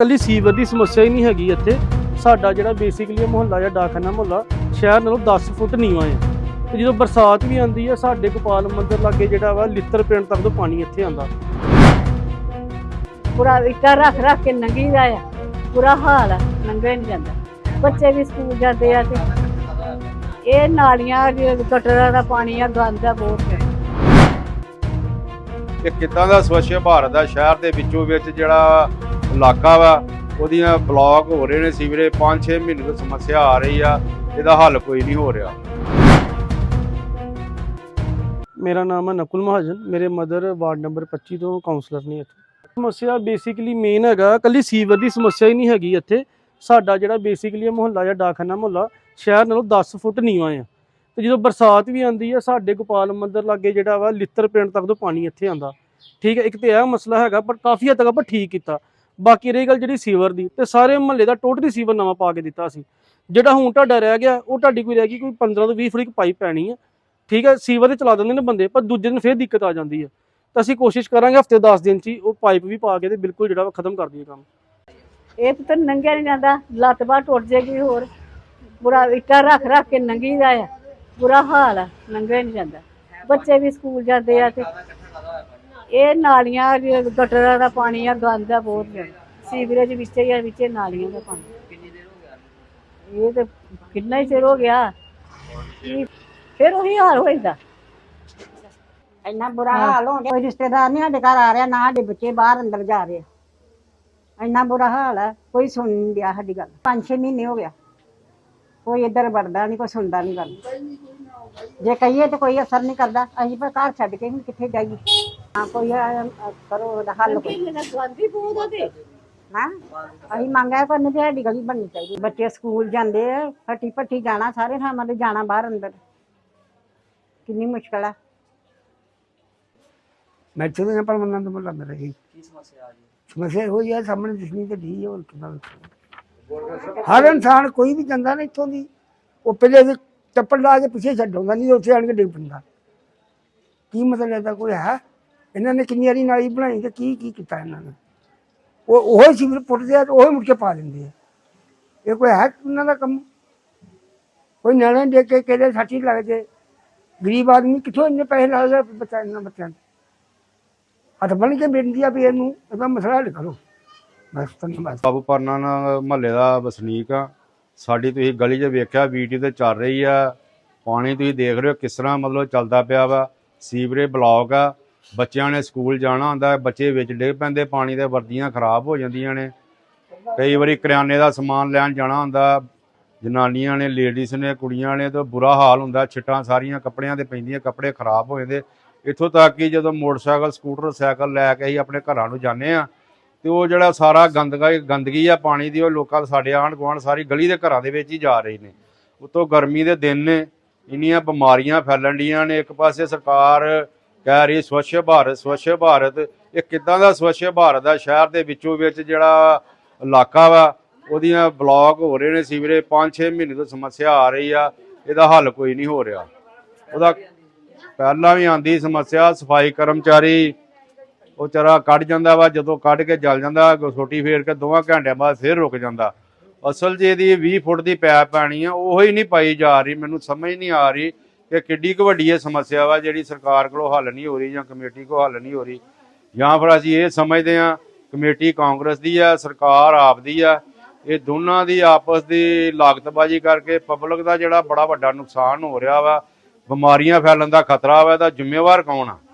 ਕੱਲੀ ਸੀਵਰ ਦੀ ਸਮੱਸਿਆ ਹੀ ਨਹੀਂ ਹੈਗੀ ਇੱਥੇ। ਸਾਡਾ ਜਿਹੜਾ ਬੇਸਿਕਲੀ ਮੁਹੱਲਾ ਜਾਂ ਡਾਕਖਾਨਾ ਮੁਹੱਲਾ ਸ਼ਹਿਰ ਨਾਲੋਂ 10 ਫੁੱਟ ਨੀਵਾਂ ਹੈ ਤੇ ਜਦੋਂ ਬਰਸਾਤ ਵੀ ਆਉਂਦੀ ਹੈ ਸਾਡੇ ਗੋਪਾਲ ਮੰਦਿਰ ਲਾਗੇ ਜਿਹੜਾ ਵਾ ਲਿੱਤਰ ਪਿੰਡ ਤੱਕ ਤੋਂ ਪਾਣੀ ਇੱਥੇ ਆਉਂਦਾ। ਪੂਰਾ ਇੱਟਾਂ ਰੱਖ ਰੱਖ ਕੇ ਲੰਘੀ ਦਾ ਆ। ਬੁਰਾ ਹਾਲ ਆ ਲੰਘਿਆ ਨਹੀਂ ਜਾਂਦਾ। ਬੱਚੇ ਵੀ ਸਕੂਲ ਜਾਂਦੇ ਆ ਤੇ ਇਹ ਨਾਲੀਆਂ ਦੇ ਗਟਰਾਂ ਦਾ ਪਾਣੀ ਆ ਗੰਦ ਆ ਬਹੁਤ। ਹੈ ਕਿ ਕਿੱਦਾਂ ਦਾ ਸਵੱਛ ਭਾਰਤ ਦਾ ਸ਼ਹਿਰ ਦੇ ਵਿੱਚੋਂ ਵਿੱਚ ਜਿਹੜਾ ਇਲਾਕਾ ਵਾ, ਉਹਦੀਆਂ ਬਲੌਕ ਹੋ ਰਹੇ ਨੇ ਸੀਵਰੇਜ 5-6 ਮਹੀਨੇ ਤੋਂ ਸਮੱਸਿਆ ਆ ਰਹੀ ਆ, ਇਹਦਾ ਹੱਲ ਕੋਈ ਨਹੀਂ ਹੋ ਰਿਹਾ। ਮੇਰਾ ਨਾਮ ਹੈ ਨਕੁਲ ਮਹਾਜਨ, ਮੇਰੇ ਮਦਰ ਵਾਰਡ ਨੰਬਰ 25 ਤੋਂ ਕਾਉਂਸਲਰ ਨੇ ਇੱਥੇ। ਸਮੱਸਿਆ ਬੇਸਿਕਲੀ ਮੇਨ ਹੈਗਾ, ਕੱਲੀ ਸੀਵਰ ਦੀ ਸਮੱਸਿਆ ਹੀ ਨਹੀਂ ਹੈਗੀ ਇੱਥੇ। ਸਾਡਾ ਜਿਹੜਾ ਬੇਸਿਕਲੀ ਮੁਹੱਲਾ ਜਾਂ ਡਾਕਖਾਨਾ ਮੁਹੱਲਾ, ਸ਼ਹਿਰ ਨਾਲੋਂ 10 ਫੁੱਟ ਨੀਵਾਂ ਆ। ਤੇ ਜਦੋਂ ਬਰਸਾਤ ਵੀ ਆਉਂਦੀ ਆ, ਸਾਡੇ ਗੋਪਾਲ ਮੰਦਰ ਲਾਗੇ ਜਿਹੜਾ ਵਾ, ਲਿੱਤਰ ਪਿੰਡ ਤੱਕ ਤੋਂ ਪਾਣੀ ਇੱਥੇ ਆਉਂਦਾ ਠੀਕ ਹੈ ਇੱਕ ਤੇ ਇਹ ਮਸਲਾ ਹੈਗਾ, ਪਰ ਕਾਫੀ ਹੱਦ ਤੱਕ ਆਪਾਂ ਠੀਕ ਕੀਤਾ। ਬਾਕੀ ਰਹੀ ਗੱਲ ਜਿਹੜੀ ਸੀਵਰ ਦੀ, ਤੇ ਸਾਰੇ ਮੁਹੱਲੇ ਦਾ ਟੋਟਲੀ ਸੀਵਰ ਨਵਾਂ ਪਾ ਕੇ ਦਿੱਤਾ ਸੀ। ਜਿਹੜਾ ਹੁਣ ਤੁਹਾਡਾ ਰਹਿ ਗਿਆ, ਉਹ ਤੁਹਾਡੀ ਕੋਈ ਰਹਿ ਗਈ, ਕੋਈ 15 ਤੋਂ 20 ਫੁੱਟ ਦੀ ਪਾਈਪ ਪੈਣੀ ਹੈ ਠੀਕ ਹੈ ਸੀਵਰ ਤੇ ਚਲਾ ਦਿੰਦੇ ਨੇ ਬੰਦੇ, ਪਰ ਦੂਜੇ ਦਿਨ ਫੇਰ ਦਿੱਕਤ ਆ ਜਾਂਦੀ ਹੈ ਤਾਂ ਅਸੀਂ ਕੋਸ਼ਿਸ਼ ਕਰਾਂਗੇ ਹਫ਼ਤੇ 10 ਦਿਨ ਚ ਉਹ ਪਾਈਪ ਵੀ ਪਾ ਕੇ ਤੇ ਬਿਲਕੁਲ ਜਿਹੜਾ ਖਤਮ ਕਰ ਦਈਏ ਕੰਮ। ਇਹ ਪੁੱਤਰ ਲੰਘਿਆ ਨਹੀਂ ਜਾਂਦਾ, ਲੱਤ ਬਾਹ ਟੁੱਟ ਜੇਗੀ ਹੋਰ। ਬੁਰਾ ਇੱਟਾਂ ਰੱਖ ਰੱਖ ਕੇ ਲੰਘੀ ਦਾ ਆ। ਬੁਰਾ ਹਾਲ ਆ ਲੰਘਿਆ ਨਹੀਂ ਜਾਂਦਾ। ਬੱਚੇ ਵੀ ਸਕੂਲ ਜਾਂਦੇ ਆ ਤੇ ਇਹ ਨਾਲੀਆਂ ਦੇ ਗਟਰਾਂ ਦਾ ਪਾਣੀ ਆ ਗੰਦ ਆ ਬਹੁਤ ਹੈ। ਸੀਵਰੇਜ ਵਿੱਚ ਹੀ ਆ ਵਿੱਚ ਹੀ ਨਾਲੀਆਂ ਦਾ ਪਾਣੀ। ਇਹ ਤੇ ਕਿੰਨਾ ਹੀ ਚਿਰ ਹੋ ਗਿਆ। ਫਿਰ ਉਹੀ ਹਾਲ ਹੋ ਜਾਂਦਾ। ਇੰਨਾ ਬੁਰਾ ਹਾਲ ਹੋ ਗਿਆ। ਕੋਈ ਰਿਸ਼ਤੇਦਾਰ ਨਹੀਂ ਸਾਡੇ ਘਰ ਆ ਰਿਹਾ ਨਾ ਸਾਡੇ ਬੱਚੇ ਬਾਹਰ ਅੰਦਰ ਜਾ ਰਹੇ। ਇੰਨਾ ਬੁਰਾ ਹਾਲ ਹੈ ਕੋਈ ਸੁਣ ਨਹੀਂ ਰਿਹਾ ਸਾਡੀ ਗੱਲ। 5-6 ਮਹੀਨੇ ਹੋ ਗਿਆ। ਕੋਈ ਇੱਧਰ ਵੜਦਾ ਨਹੀਂ ਕੋਈ ਸੁਣਦਾ ਨਹੀਂ ਗੱਲ। ਜੇ ਕਹੀਏ ਤਾਂ ਕੋਈ ਅਸਰ ਨਹੀਂ ਕਰਦਾ। ਅਸੀਂ ਪਰ ਘਰ ਛੱਡ ਕੇ ਹੁਣ ਕਿੱਥੇ ਜਾਈਏ। ਹਾਂ ਕੋਈ ਅ, ਅ, ਕਰੋ ਉਹਦਾ ਹੱਲ ਕੋਈ ਗੰਦ ਹੀ ਬਹੁਤ ਆ ਤੇ ਹਾਂ ਅਸੀਂ ਮੰਗਿਆ ਕਰਨੇ ਤੇ ਸਾਡੀ ਗਲੀ ਬਣਨੀ ਚਾਹੀਦੀ ਬੱਚੇ ਸਕੂਲ ਜਾਂਦੇ ਆ ਫੱਟੀ ਫੱਟੀ ਜਾਣਾ ਸਾਰੇ ਥਾਵਾਂ ਤੇ ਜਾਣਾ ਬਾਹਰ ਅੰਦਰ ਕਿੰਨੀ ਮੁਸ਼ਕਲ ਆ ਮੈਂ ਇੱਥੇ ਤੋਂ ਪਰ ਮੰਨਾਂ ਤੋਂ ਮੁੱਲਾ ਮੇਰਾ ਹੀ ਕੀ ਸਮੱਸਿਆ ਆ ਜੀ ਸਮੱਸਿਆ ਹੋਈ ਹੈ ਸਾਹਮਣੇ ਦਿਸਣੀ ਤੇ ਢੀ ਹੈ ਹੋਰ ਕਿਦਾਂ ਹਰ ਇਨਸਾਨ ਕੋਈ ਵੀ ਜਾਂਦਾ ਨਾ ਇੱਥੋਂ ਦੀ ਉਹ ਪਹਿਲੇ ਦੇ ਚੱਪਲ ਲਾ ਕੇ ਪਿੱਛੇ ਛੱਡ ਆਉਂਦਾ ਨਹੀਂ ਉੱਥੇ ਆਣ ਕੇ ਡਿੱਗ ਪੈਂਦਾ ਕੀ ਮਤਲਬ ਇਹਦਾ ਕੋਈ ਹੈ ਇਹਨਾਂ ਨੇ ਕਿੰਨੀ ਵਾਰੀ ਨਾਲੀ ਬਣਾਈ ਤੇ ਕੀ ਕੀ ਕੀਤਾ ਇਹਨਾਂ ਨੇ? ਉਹ ਉਹ ਸਿਵਰ ਪੁੱਟਦੇ ਆ ਤੇ ਉਹ ਮੁੜ ਕੇ ਪਾ ਦਿੰਦੇ ਆ। ਇਹ ਕੋਈ ਹੈ ਉਹਨਾਂ ਦਾ ਕੰਮ? ਕੋਈ ਨਿਆਣੇ ਦੇਖ ਕੇ ਕਿਹਦੇ ਸਾਥੀ ਲੱਗ ਜੇ। ਗਰੀਬ ਆਦਮੀ ਕਿੱਥੋਂ ਇੰਨੇ ਪੈਸੇ ਲਾਉਂਦਾ ਬੱਚਾ ਇਹਨਾਂ ਬੱਚਿਆਂ ਦੇ ਹੱਥ ਬਣ ਕੇ ਬੇਨਤੀ ਆ ਵੀ ਇਹਨੂੰ ਇਹਦਾ ਮਸਲਾ ਹੱਲ ਕਰੋ। ਬਸ, ਧੰਨਵਾਦ। ਬਾਬੂ ਪਰਨਾ ਮਹੱਲੇ ਦਾ ਵਸਨੀਕ ਆ। ਸਾਡੀ ਤੁਸੀਂ ਗਲੀ 'ਚ ਵੇਖਿਆ ਵੀਡੀਓ ਤੇ ਚੱਲ ਰਹੀ ਆ। ਪਾਣੀ ਤੁਸੀਂ ਦੇਖ ਰਹੇ ਹੋ ਕਿਸ ਤਰ੍ਹਾਂ ਮਤਲਬ ਚੱਲਦਾ ਪਿਆ ਵਾ। ਸੀਵਰੇਜ ਬਲੌਕ ਆ। ਬੱਚਿਆਂ ਨੇ ਸਕੂਲ ਜਾਣਾ ਹੁੰਦਾ, ਬੱਚੇ ਵਿੱਚ ਡਿੱਗ ਪੈਂਦੇ, ਪਾਣੀ ਦੇ ਵਰਦੀਆਂ ਖਰਾਬ ਹੋ ਜਾਂਦੀਆਂ ਨੇ। ਕਈ ਵਾਰੀ ਕਰਿਆਨੇ ਦਾ ਸਮਾਨ ਲੈਣ ਜਾਣਾ ਹੁੰਦਾ, ਜਨਾਨੀਆਂ ਨੇ ਲੇਡੀਜ਼ ਨੇ, ਕੁੜੀਆਂ ਨੇ, ਤਾਂ ਬੁਰਾ ਹਾਲ ਹੁੰਦਾ, ਛਿੱਟਾਂ ਸਾਰੀਆਂ ਕੱਪੜਿਆਂ ਤੇ ਪੈਂਦੀਆਂ, ਕੱਪੜੇ ਖਰਾਬ ਹੋ ਜਾਂਦੇ। ਇੱਥੋਂ ਤੱਕ ਕਿ ਜਦੋਂ ਮੋਟਰਸਾਈਕਲ, ਸਕੂਟਰ, ਸਾਈਕਲ ਲੈ ਕੇ ਅਸੀਂ ਆਪਣੇ ਘਰਾਂ ਨੂੰ ਜਾਂਦੇ ਆ ਤੇ ਉਹ ਜਿਹੜਾ ਸਾਰਾ ਗੰਦਗਾ, ਗੰਦਗੀ ਆ ਪਾਣੀ ਦੀ, ਉਹ ਲੋਕਾਂ ਸਾਡੇ ਆਂਢ ਗੁਆਂਢ ਸਾਰੀ ਗਲੀ ਦੇ ਘਰਾਂ ਦੇ ਵਿੱਚ ਹੀ ਜਾ ਰਹੇ ਨੇ। ਉਤੋਂ ਗਰਮੀ ਦੇ ਦਿਨ ਨੇ, ਇੰਨੀਆਂ ਬਿਮਾਰੀਆਂ ਫੈਲਣ ਡੀਆਂ ਨੇ, ਇੱਕ ਪਾਸੇ ਸਰਕਾਰ ਕਹਿ ਰਹੀ ਸਵੱਛ ਭਾਰਤ ਸਵੱਛ ਭਾਰਤ, ਇਹ ਕਿੱਦਾਂ ਦਾ ਸਵੱਛ ਭਾਰਤ ਦਾ ਸ਼ਹਿਰ ਦੇ ਵਿੱਚੋਂ ਵਿੱਚ ਜਿਹੜਾ ਇਲਾਕਾ ਵਾ, ਉਹਦੀਆਂ ਬਲੌਕ ਹੋ ਰਹੇ ਨੇ ਸੀਵਰੇਜ 5-6 ਮਹੀਨੇ ਤੋਂ ਸਮੱਸਿਆ ਆ ਰਹੀ ਆ, ਇਹਦਾ ਹੱਲ ਕੋਈ ਨਹੀਂ ਹੋ ਰਿਹਾ। ਉਹਦਾ ਪਹਿਲਾਂ ਵੀ ਆਂਦੀ ਸਮੱਸਿਆ, ਸਫ਼ਾਈ ਕਰਮਚਾਰੀ, ਉਹ ਚਰਾ ਕੱਢ ਜਾਂਦਾ ਵਾ, ਜਦੋਂ ਕੱਢ ਕੇ ਜਲ ਜਾਂਦਾ ਛੋਟੀ ਫੇਰ ਕੇ ਦੋਵਾਂ ਘੰਟਿਆਂ ਬਾਅਦ ਫੇਰ ਰੁਕ ਜਾਂਦਾ। ਅਸਲ 'ਚ ਇਹਦੀ 20 ਫੁੱਟ ਦੀ ਪੈਪ ਪੈਣੀ ਆ, ਉਹ ਹੀ ਨਹੀਂ ਪਾਈ ਜਾ ਰਹੀ, ਮੈਨੂੰ ਸਮਝ ਨਹੀਂ ਆ ਰਹੀ ਕਿ ਕਿੱਡੀ ਕੁ ਵੱਡੀ ਇਹ ਸਮੱਸਿਆ ਵਾ ਜਿਹੜੀ ਸਰਕਾਰ ਕੋਲੋਂ ਹੱਲ ਨਹੀਂ ਹੋ ਰਹੀ ਜਾਂ ਕਮੇਟੀ ਕੋਲ ਹੱਲ ਨਹੀਂ ਹੋ ਰਹੀ। ਜਾਂ ਫਿਰ ਅਸੀਂ ਇਹ ਸਮਝਦੇ ਹਾਂ, ਕਮੇਟੀ ਕਾਂਗਰਸ ਦੀ ਆ, ਸਰਕਾਰ ਆਪ ਦੀ ਆ, ਇਹ ਦੋਨਾਂ ਦੀ ਆਪਸ ਦੀ ਲਾਗਤਬਾਜ਼ੀ ਕਰਕੇ ਪਬਲਿਕ ਦਾ ਜਿਹੜਾ ਬੜਾ ਵੱਡਾ ਨੁਕਸਾਨ ਹੋ ਰਿਹਾ ਵਾ, ਬਿਮਾਰੀਆਂ ਫੈਲਣ ਦਾ ਖਤਰਾ ਵਾ, ਇਹਦਾ ਜ਼ਿੰਮੇਵਾਰ ਕੌਣ ਆ?